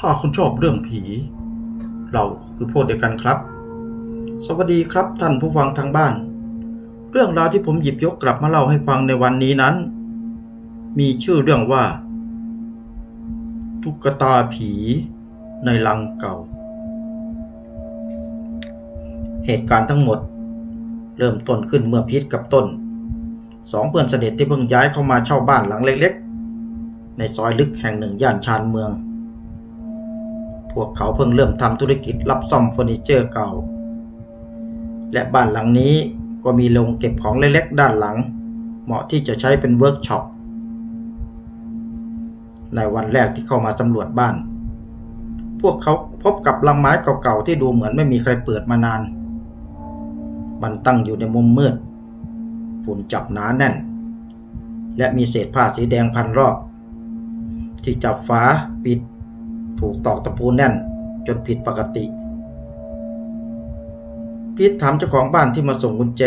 ถ้าคุณชอบเรื่องผี เราคือพวกเดียวกันครับ สวัสดีครับท่านผู้ฟังทางบ้าน เรื่องราวที่ผมหยิบยกกลับมาเล่าให้ฟังในวันนี้นั้น มีชื่อเรื่องว่า ตุ๊กตาผีในลังเก่า เหตุการณ์ทั้งหมด เริ่มต้นขึ้นเมื่อพีทกับต้นสองเพื่อนสนิทที่เพิ่งย้ายเข้ามาเช่าบ้านหลังเล็กๆ ในซอยลึกแห่งหนึ่งย่านชานเมือง พวกเขาเพิ่งเริ่มทำธุรกิจรับซ่อมเฟอร์นิเจอร์เก่า และบ้านหลังนี้ก็มีโรงเก็บของเล็กๆด้านหลัง เหมาะที่จะใช้เป็นเวิร์กช็อป ในวันแรกที่เข้ามาสำรวจบ้าน พวกเขาพบกับลังไม้เก่าๆที่ดูเหมือนไม่มีใครเปิดมานาน มันตั้งอยู่ในมุมมืด ฝุ่นจับหนาแน่น และมีเศษผ้าสีแดงพันรอบ ที่จับฝาปิด ถูกตอกตะปูแน่นจนผิดปกติ พีทถามเจ้าของบ้านที่มาส่งกุญแจ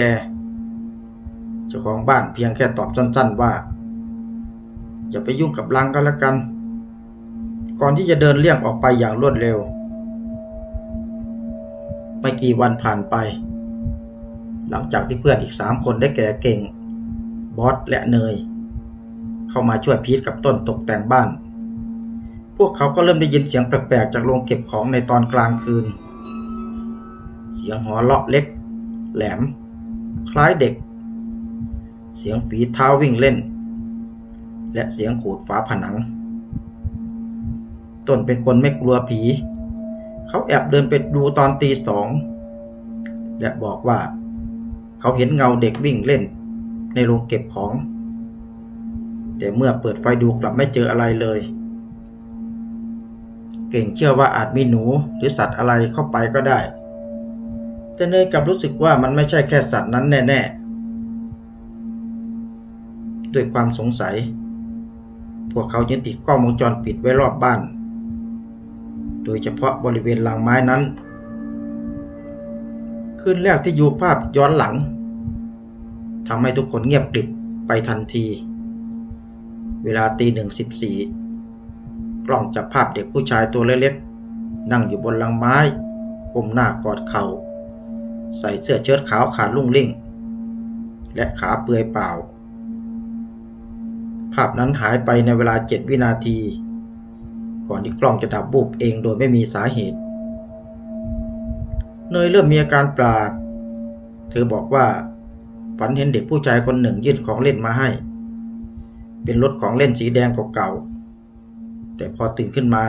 เจ้าของบ้านเพียงแค่ตอบสั้น ๆ ว่าอย่าไปยุ่งกับลังก็แล้วกัน ก่อนที่จะเดินเลี่ยงออกไปอย่างรวดเร็ว ไม่กี่วันผ่านไป หลังจากที่เพื่อนอีกสามคนได้แก่เก่ง บอสและเนย เข้ามาช่วยพีทกับต้นตกแต่งบ้าน พวกเขาก็เริ่มได้ยินเสียงแปลกๆจากโรงเก็บของในตอนกลางคืน เสียงหัวเราะเล็ก แหลม คล้ายเด็ก เสียงฝีเท้าวิ่งเล่น และเสียงขูดฝาผนังต้นเป็นคนไม่กลัวผี เขาแอบเดินไปดูตอนตีสอง และบอกว่า เขาเห็นเงาเด็กวิ่งเล่น ในโรงเก็บของ แต่เมื่อเปิดไฟดูกลับไม่เจออะไรเลย เก่งเชื่อว่าอาจมีหนูหรือสัตว์อะไรเข้าไปก็ได้ แต่เนยกลับรู้สึกว่ามันไม่ใช่แค่สัตว์นั้นแน่ๆ ด้วยความสงสัย พวกเขาจึงติดกล้องวงจรปิดไว้รอบบ้าน โดยเฉพาะบริเวณหลังไม้นั้น คืนแรกที่อยู่ภาพย้อนหลังทำให้ทุกคนเงียบกริบไปทันที เวลาตีหนึ่งสิบสี่ กล้องจับภาพเด็กผู้ชายตัวเล็กๆ นั่งอยู่บนลังไม้ ก้มหน้ากอดเขา่า ใส่เสื้อเชิ้ตขาวขาดลุ่งลิ่ง และขาเปลือยเปล่า ภาพนั้นหายไปในเวลาเจ็ดวินาที ก่อนที่กล้องจะดับบูบเองโดยไม่มีสาเหตุ เนยเริ่มมีอาการปราด เธอบอกว่าฝันเห็นเด็กผู้ชายคนหนึ่งยื่นของเล่นมาให้ เป็นรถของเล่นสีแดงเก่าๆ แต่พอตื่นขึ้นมา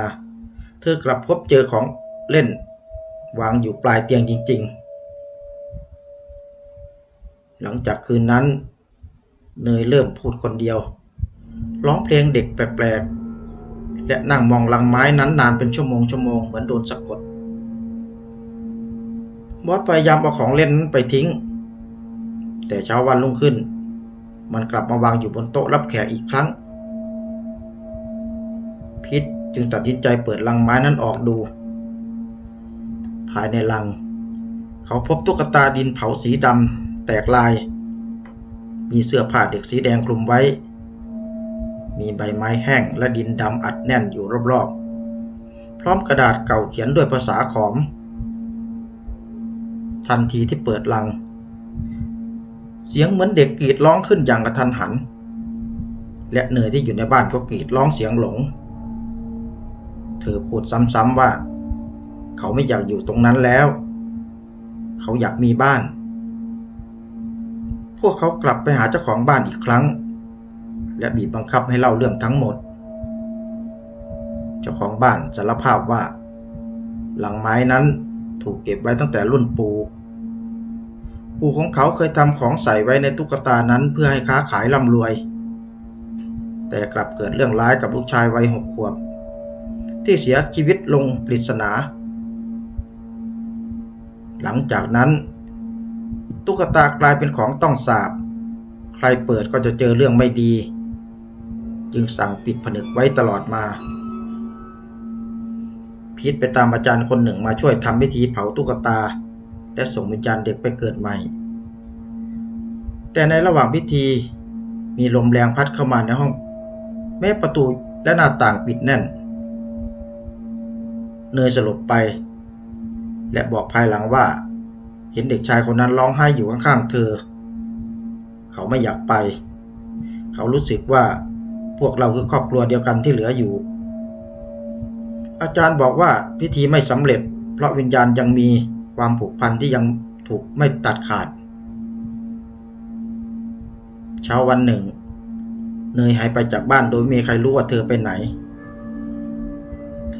เธอกลับพบเจอของเล่น วางอยู่ปลายเตียงจริง ๆ หลังจากคืนนั้น เนยเริ่มพูดคนเดียว ร้องเพลงเด็กแปลกๆ และนั่งมองลังไม้นั้นนานเป็นชั่วโมงชั่วโมงเหมือนโดนสะกดบอสพยายามเอาของเล่นนั้นไปทิ้ง แต่เช้าวันรุ่งขึ้น มันกลับมาวางอยู่บนโต๊ะรับแขกอีกครั้ง พิษ จึงตัดสินใจเปิดลังไม้นั้นออกดู ภายในลัง เขาพบตุ๊กตาดินเผาสีดำแตกลาย มีเสื้อผ้าเด็กสีแดงคลุมไว้ มีใบไม้แห้งและดินดำอัดแน่นอยู่รอบๆ พร้อมกระดาษเก่าเขียนด้วยภาษาขอม ทันทีที่เปิดลัง เสียงเหมือนเด็กกรีดร้องขึ้นอย่างกระทันหันและเนยที่อยู่ในบ้านก็กรีดร้องเสียงหลง เธอพูดซ้ำๆว่า เขาไม่อยากอยู่ตรงนั้นแล้ว เขาอยากมีบ้าน พวกเขากลับไปหาเจ้าของบ้านอีกครั้ง และบีบบังคับให้เล่าเรื่องทั้งหมด เจ้าของบ้านสารภาพว่า หลังไม้นั้นถูกเก็บไว้ตั้งแต่รุ่นปู่ปู่ของเขาเคยทำของใส่ไว้ในตุ๊กตานั้นเพื่อให้ค้าขายร่ำรวย แต่กลับเกิดเรื่องร้ายกับลูกชายวัยหกขวบ ที่เสียชีวิตลงปริศนา หลังจากนั้น ตุ๊กตากลายเป็นของต้องสาบ ใครเปิดก็จะเจอเรื่องไม่ดี จึงสั่งปิดผนึกไว้ตลอดมา พีทไปตามอาจารย์คนหนึ่งมาช่วยทำพิธีเผาตุ๊กตา และส่งวิญญาณเด็กไปเกิดใหม่ แต่ในระหว่างพิธีมีลมแรงพัดเข้ามาในห้อง แม้ประตูและหน้าต่างปิดแน่น เนยสลบไป และบอกภายหลังว่า เห็นเด็กชายคนนั้นร้องไห้อยู่ข้างๆเธอ เขาไม่อยากไป เขารู้สึกว่าพวกเราคือครอบครัวเดียวกันที่เหลืออยู่ อาจารย์บอกว่าพิธีไม่สำเร็จ เพราะวิญญาณยังมีความผูกพันที่ยังถูกไม่ตัดขาด เช้าวันหนึ่งเนยหายไปจากบ้านโดยไม่มีใครรู้ว่าเธอไปไหน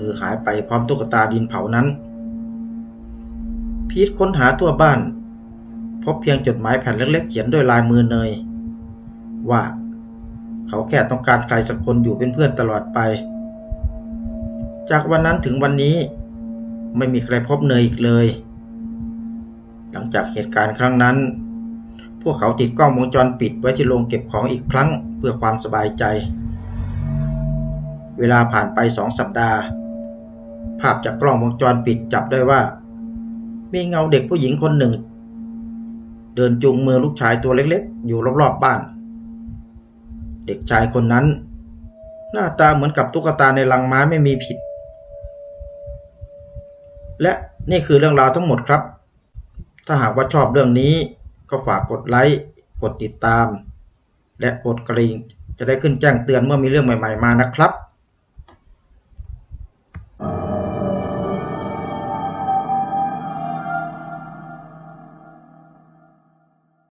อหายไปพร้อมตุ๊กตาดินเผานั้น พีทค้นหาทั่วบ้าน พบเพียงจดหมายแผ่นเล็กๆเขียนด้วยลายมือเนย ว่าเขาแค่ต้องการใครสักคนอยู่เป็นเพื่อนตลอดไป จากวันนั้นถึงวันนี้ ไม่มีใครพบเนยอีกเลย หลังจากเหตุการณ์ครั้งนั้น พวกเขาติดกล้องวงจรปิดไว้ที่โรงเก็บของอีกครั้งเพื่อความสบายใจเวลาผ่านไปสองสัปดาห์ ภาพจากกล้องวงจรปิดจับได้ว่า มีเงาเด็กผู้หญิงคนหนึ่ง เดินจูงมือลูกชายตัวเล็กๆ อยู่รอบๆบบ้าน เด็กชายคนนั้น หน้าตาเหมือนกับตุ๊กตาในลังไม้ไม่มีผิด และนี่คือเรื่องราวทั้งหมดครับ ถ้าหากว่าชอบเรื่องนี้ก็ฝากกดไลค์ กดติดตาม และกดกระดิ่งจะได้ขึ้นแจ้งเตือนเมื่อมีเรื่องใหม่ ๆมานะครับ